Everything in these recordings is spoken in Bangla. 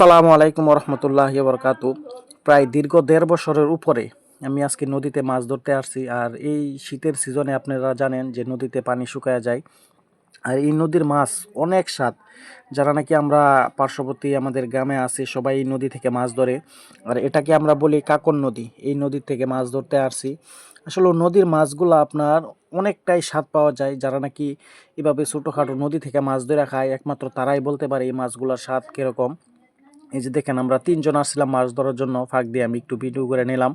আসসালামু আলাইকুম রহমতুল্লাহ বরকাতু প্রায় দীর্ঘ দেড় বছরের উপরে আমি আজকে নদীতে মাছ ধরতে আসছি আর এই শীতের সিজনে আপনারা জানেন যে নদীতে পানি শুকায় যায়। আর এই নদীর মাছ অনেক স্বাদ। যারা নাকি আমরা পার্শ্ববর্তী আমাদের গ্রামে আছি, সবাই এই নদী থেকে মাছ ধরে। আর এটাকে আমরা বলি কাকন নদী। এই নদীর থেকে মাছ ধরতে আসছি। আসলে নদীর মাছগুলো আপনার অনেকটাই স্বাদ পাওয়া যায়। যারা নাকি এভাবে ছোটোখাটো নদী থেকে মাছ ধরে খায়, একমাত্র তারাই বলতে পারে এই মাছগুলোর স্বাদ কীরকম। এই যে দেখেন, আমরা তিনজন আসছিলাম মাছ ধরার জন্য। ফাঁক দিয়ে আমি একটু ভিডিও করে নিলাম।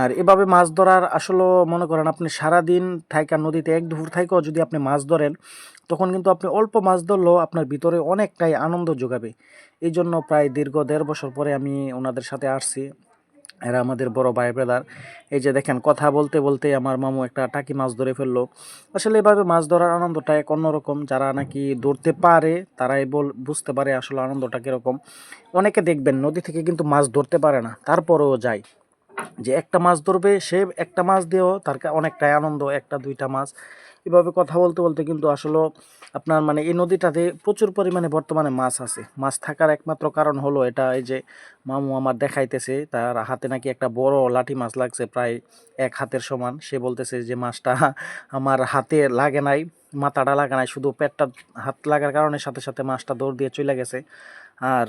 আর এভাবে মাছ ধরার আসলে মনে করেন আপনি সারাদিন থাইকা নদীতে, এক দুপুর থাইকেও যদি আপনি মাছ ধরেন, তখন কিন্তু আপনি অল্প মাছ ধরলেও আপনার ভিতরে অনেকটাই আনন্দ যোগাবে। এই জন্য প্রায় দীর্ঘ দেড় বছর পরে আমি ওনাদের সাথে আসছি। এরা আমাদের বড় ভাই ব্রাদার। এই যে দেখেন, কথা বলতে বলতে আমার মামু একটা টাকি মাছ ধরে ফেলল। আসলে এভাবে মাছ ধরার আনন্দটা এক অন্যরকম যারা নাকি ধরতে পারে, তারাই বল, বুঝতে পারে আসলে আনন্দটা কীরকম। অনেকে দেখবেন নদী থেকে কিন্তু মাছ ধরতে পারে না, তারপরেও যায়। যে একটা মাছ ধরবে, সে একটা মাছ দিয়েও তার অনেকটাই আনন্দ, একটা, দুইটা মাছ। এভাবে কথা বলতে বলতে কিন্তু আসলে আপনার মানে এই নদীটাতে প্রচুর পরিমাণে বর্তমানে মাছ আছে। মাছ থাকার একমাত্র কারণ হলো এটা, এই যে মামু আমার দেখাইতেছে, তার হাতে নাকি একটা বড় লাঠি মাছ লাগছে, প্রায় এক হাতের সমান। সে বলতেছে যে মাছটা আমার হাতে লাগে নাই, মাথাটা লাগে নাই, শুধু পেটটা হাত লাগার কারণে সাথে সাথে মাছটা দৌড় দিয়ে চলে গেছে। আর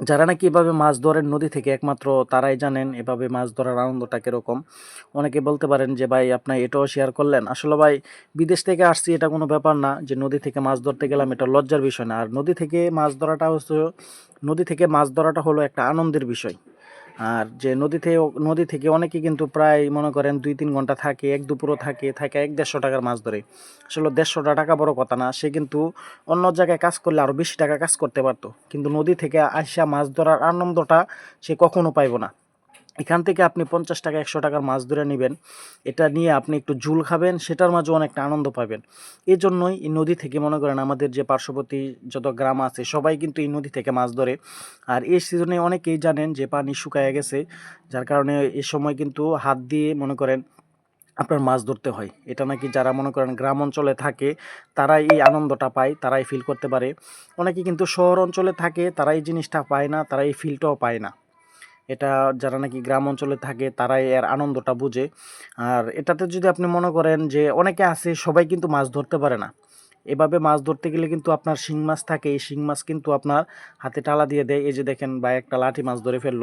যারা নাকি এভাবে মাছ ধরেন নদী থেকে, একমাত্র তারাই জানেন এভাবে মাছ ধরার আনন্দটা কীরকম। অনেকে বলতে পারেন যে, ভাই, আপনি এটাও শেয়ার করলেন। আসলে ভাই, বিদেশ থেকে আসছি এটা কোনো ব্যাপার না যে, নদী থেকে মাছ ধরতে গেলাম এটা লজ্জার বিষয় না। আর নদী থেকে মাছ ধরাটা হচ্ছে, নদী থেকে মাছ ধরাটা হলো একটা আনন্দের বিষয়। আর যে নদী থেকে নদী থেকে অনেকে কিন্তু প্রায় মনে করেন দুই তিন ঘণ্টা থাকে, এক দুপুরও থাকে থাকে এক দেড়শো টাকার মাছ ধরে। আসলে দেড়শো টাকা বড় কথা না, সে কিন্তু অন্য জায়গায় কাজ করলে আরও বেশি টাকা কাজ করতে পারতো। কিন্তু নদী থেকে আসা মাছ ধরার আনন্দটা সে কখনও পাইব না। এখান থেকে আপনি পঞ্চাশ টাকা, একশো টাকার মাছ ধরে নেবেন। এটা নিয়ে আপনি একটু ঝুল খাবেন, সেটার মাঝে অনেকটা আনন্দ পাবেন। এই জন্যই এই নদী থেকে মনে করেন আমাদের যে পার্শ্ববর্তী যত গ্রাম আছে, সবাই কিন্তু এই নদী থেকে মাছ ধরে। আর এই সিজনে অনেকেই জানেন যে পানি শুকায় গেছে, যার কারণে এ সময় কিন্তু হাত দিয়ে মনে করেন আপনার মাছ ধরতে হয়। এটা নাকি যারা মনে করেন গ্রাম অঞ্চলে থাকে, তারাই এই আনন্দটা পায়, তারাই ফিল করতে পারে। অনেকে কিন্তু শহর অঞ্চলে থাকে তারা এই জিনিসটা পায় না তারা এই ফিলটাও পায় না। এটা যারা নাকি গ্রাম অঞ্চলে থাকে, তারাই এর আনন্দটা বুঝে। আর এটাতে যদি আপনি মনে করেন যে অনেকে আছে, সবাই কিন্তু মাছ ধরতে পারে না। এভাবে মাছ ধরতে গেলে কিন্তু আপনার শিং মাছ থাকে, এই শিং মাছ কিন্তু আপনার হাতে টালা দিয়ে দেয়। এই যে দেখেন বা একটা লাঠি মাছ ধরে ফেলল।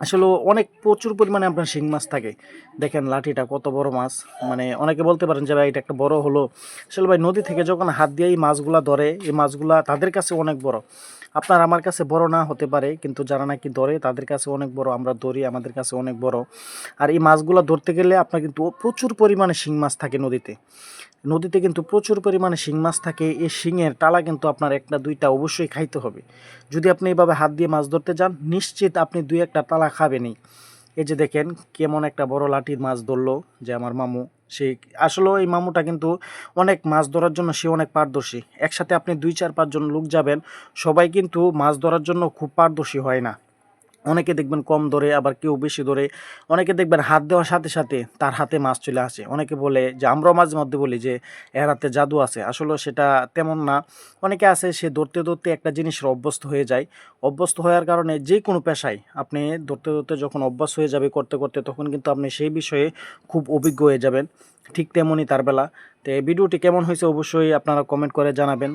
আসলে অনেক প্রচুর পরিমাণে আপনার শিং মাছ থাকে। দেখেন লাঠিটা কত বড় মাছ। মানে অনেকে বলতে পারেন যে, ভাই, এটা একটা বড় হলো। আসলে ভাই, নদী থেকে যখন হাত দিয়ে এই মাছগুলা ধরে, এই মাছগুলা তাদের কাছে অনেক বড়। আপনার আমার কাছে বড় না হতে পারে, কিন্তু যারা নাকি ধরে, তাদের কাছে অনেক বড়। আমরা ধরি, আমাদের কাছে অনেক বড়। আর এই মাছগুলো ধরতে গেলে আপনার কিন্তু প্রচুর পরিমাণে শিং মাছ থাকে নদীতে। নদীতে কিন্তু প্রচুর পরিমাণে শিং মাছ থাকে। এই শিঙের টালা কিন্তু আপনার একটা, দুইটা অবশ্যই খাইতে হবে। যদি আপনি এইভাবে হাত দিয়ে মাছ ধরতে যান, নিশ্চিত আপনি দুই একটা টালা খাবেনই। এই যে দেখেন, কেমন একটা বড় লাঠির মাছ ধরলো যে আমার মামু। সে আসলে এই মামুটা কিন্তু অনেক মাছ ধরার জন্য সে অনেক পারদর্শী। একসাথে আপনি দুই, চার, পাঁচজন লোক যাবেন, সবাই কিন্তু মাছ ধরার জন্য খুব পারদর্শী হয় না। অনেকে দেখবেন কম ধরে, আবার কেউ বেশি ধরে। অনেকে দেখবেন হাত দেওয়ার সাথে সাথে তার হাতে মাছ চলে আসে। অনেকে বলে যে, আমরাও মাঝে মধ্যে বলি যে, এর হাতে জাদু আছে। আসলে সেটা তেমন না। অনেকে আছে সে ধরতে ধরতে একটা জিনিসের অভ্যস্ত হয়ে যায়। অভ্যস্ত হওয়ার কারণে যে কোনো পেশায় আপনি ধরতে ধরতে যখন অভ্যাস হয়ে যাবে করতে করতে, তখন কিন্তু আপনি সেই বিষয়ে খুব অভিজ্ঞ হয়ে যাবেন। ঠিক তেমনই তার বেলা। তো এই ভিডিওটি কেমন হয়েছে অবশ্যই আপনারা কমেন্ট করে জানাবেন।